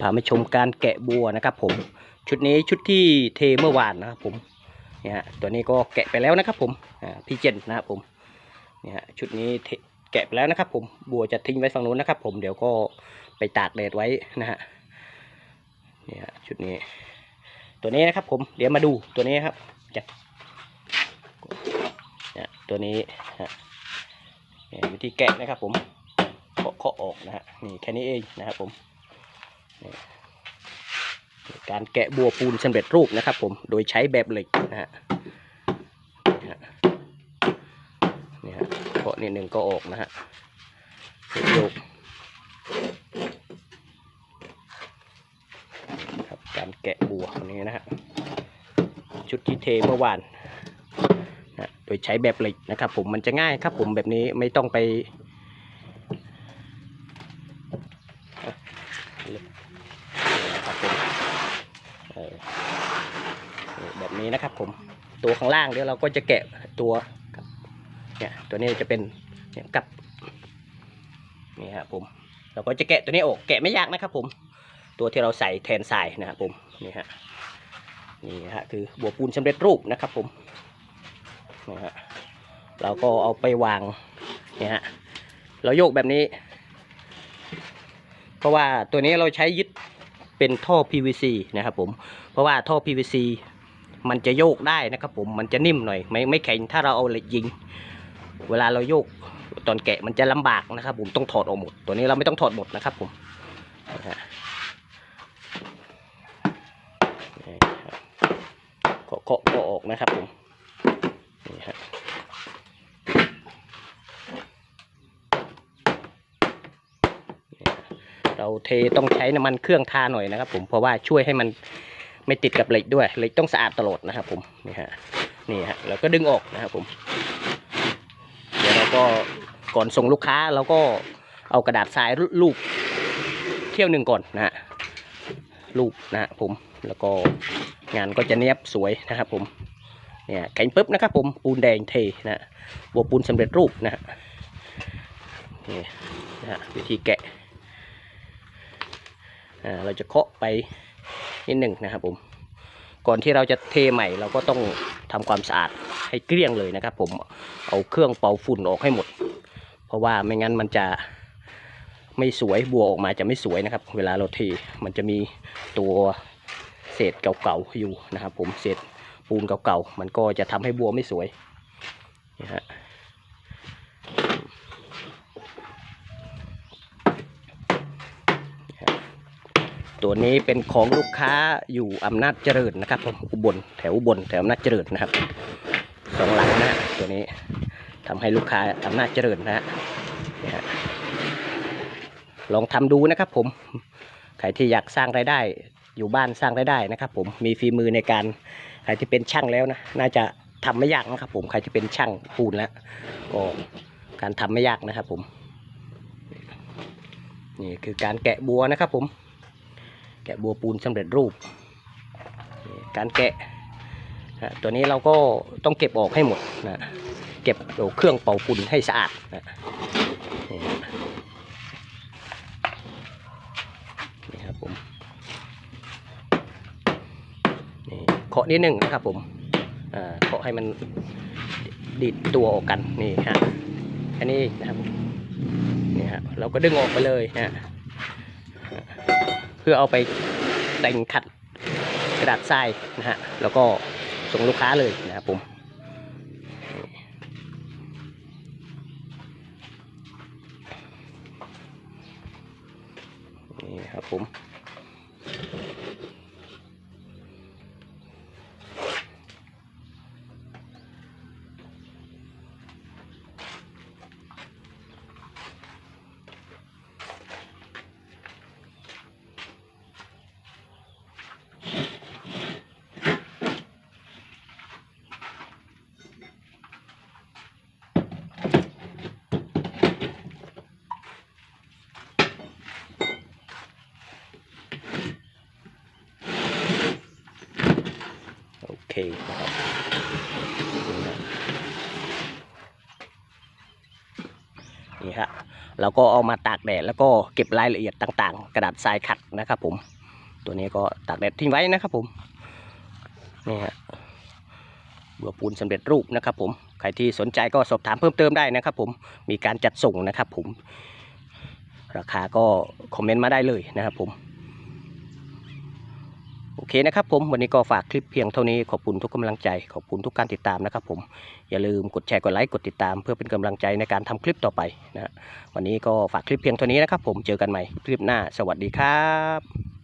พามาชมการแกะบัวนะครับ ผม ชุดนี้ชุดที่เทเมื่อวานนะครับ ผมเนี่ยตัวนี้ก็แกะไปแล้วนะครับ ผมพี่เจนนะครับผมเนี่ยชุดนี้แกะไปแล้วนะครับ ผมบัวจะทิ้งไว้ฝั่งนู้นนะครับ ผมเดี๋ยวก็ไปตากแดดไว้นะฮะเนี่ยชุดนี้ ตัวนี้นะครับ ผมเดี๋ยวมาดูตัวนี้ครับจะเนี่ยตัวนี้ฮะเนี่ยวิธีแกะนะครับ ผมเคาะเคาะออกนะฮะนี่แค่นี้เองนะครับผม การแกะบัวปูนสำเร็จรูปนะครับผมโดยใช้แบบเหล็กนะฮะนี่ฮะเคาะนิดหนึ่งก็ออกนะฮะโยกครับการแกะบัวนนี้นะฮะชุดที่เทเมื่อวานนะโดยใช้แบบเหล็กนะครับผมมันจะง่ายครับผมแบบนี้ไม่ต้องไป นะครับผมเออนี่ แบบนี้นะครับ ผมตัวข้างล่างเดี๋ยวเราก็จะแกะตัวเนี่ยตัวนี้จะเป็นเนี่ยกับนี่ครับผม เราก็จะแกะตัวนี้ออกแกะไม่ยากนะครับ ผม ตัวที่เราใส่แทนทรายนะครับผมนี่ฮะนี่ฮะคือบัวปูนสำเร็จรูปนะครับ ผมนี่ฮะเราก็เอาไปวางนี่ฮะเราโยกแบบนี้ เพราะว่าตัวนี้เราใช้ยึดเป็นท่อ PVC นะครับผมเพราะว่าท่อ PVC มันจะโยกได้นะครับผมมันจะนิ่มหน่อยไม่ไม่แข็งถ้าเราเอาเหล็กยิง เวลาเราโยกตอนแกะมันจะลำบากนะครับ ผมต้องถอดออกหมด ตัวนี้เราไม่ต้องถอดหมดนะครับผมนะฮะนี่ครับเคาะเคาะเคาะออกนะครับผมนี่ฮะเราเทต้องใช้น้ำมันเครื่องทาหน่อยนะครับผมเพราะว่าช่วยให้มัน ไม่ติดกับเหล็กด้วยเหล็กต้องสะอาดตลอดนะครับผมนี่ฮะนี่ฮะเราก็ดึงออกนะครับผมเดี๋ยวเราก็ก่อนส่งลูกค้าเราก็เอากระดาษทรายลูบเที่ยวหนึ่งก่อนนะฮะลูบนะฮะผมแล้วก็งานก็จะเนียบสวยนะครับผมเนี่ยแข็งปุ๊บนะครับผมปูนแดงเทนะฮะบัวปูนสำเร็จรูปนะฮะนี่นะฮะวิธีแกะอ่าเราจะเคาะไป นิดหนึ่งนะครับผมก่อนที่เราจะเทใหม่เราก็ต้องทำความสะอาดให้เกลี้ยงเลยนะครับ ผมเอาเครื่องเป่าฝุ่นออกให้หมด เพราะว่าไม่งั้นมันจะไม่สวยบัวออกมาจะไม่สวยนะครับ เวลาเราเทมันจะมีตัวเศษเก่าๆอยู่นะครับ ผมเศษปูนเก่าๆมันก็จะทำให้บัวไม่สวยนี่ฮะ ตัวนี้เป็นของลูกค้าอยู่อำนาจเจริญนะครับผมอุบลแถวอุบลแถวอำนาจเจริญนะครับสองหลังนะตัวนี้ทำให้ลูกค้าอำนาจเจริญนะฮะนี่ฮะลองทำดูนะครับผมใครที่อยากสร้างรายได้อยู่บ้านสร้างรายได้นะครับ ผมมีฝีมือในการใครที่เป็นช่างแล้วนะน่าจะทำไม่ยากนะครับ ผมใครที่เป็นช่างปูนแล้วก็การทำไม่ยากนะครับ ผมนี่คือการแกะบัวนะครับผม แกะบัวปูนสำเร็จรูป การแกะฮะตัวนี้เราก็ต้องเก็บออกให้หมดนะเก็บเอาเครื่องเป่าฝุ่นให้สะอาดนะนี่ครับผมนี่เคาะนิดนึงนะครับผมเคาะให้มันดีดตัวออกกันนี่ฮะแค่นี้นะครับนี่ฮะเราก็ดึงออกไปเลยนะ เพื่อเอาไปแต่งขัดกระดาษทรายนะฮะแล้วก็ส่งลูกค้าเลยนะครับผมนี่ครับผม นะครับนี่ฮะเราก็เอามาตากแดดแล้วก็เก็บรายละเอียดต่างๆ กระดาษทรายขัดนะครับ ผม ตัวนี้ก็ตากแดดทิ้งไว้นะครับ ผมนี่ฮะบัวปูนสำเร็จรูปนะครับ ผมใครที่สนใจก็สอบถามเพิ่มเติมได้นะครับ ผมมีการจัดส่งนะครับ ผม ราคาก็คอมเมนต์มาได้เลยนะครับ ผม โอเคนะครับผมวันนี้ก็ฝากคลิปเพียงเท่านี้ขอบคุณทุกกำลังใจ ขอบคุณทุกการติดตามนะครับผมอย่าลืมกดแชร์กดไลค์กดติดตาม เพื่อเป็นกำลังใจในการทำคลิปต่อไปนะฮะวันนี้ก็ฝากคลิปเพียงเท่านี้นะครับผมเจอกันใหม่คลิปหน้า สวัสดีครับ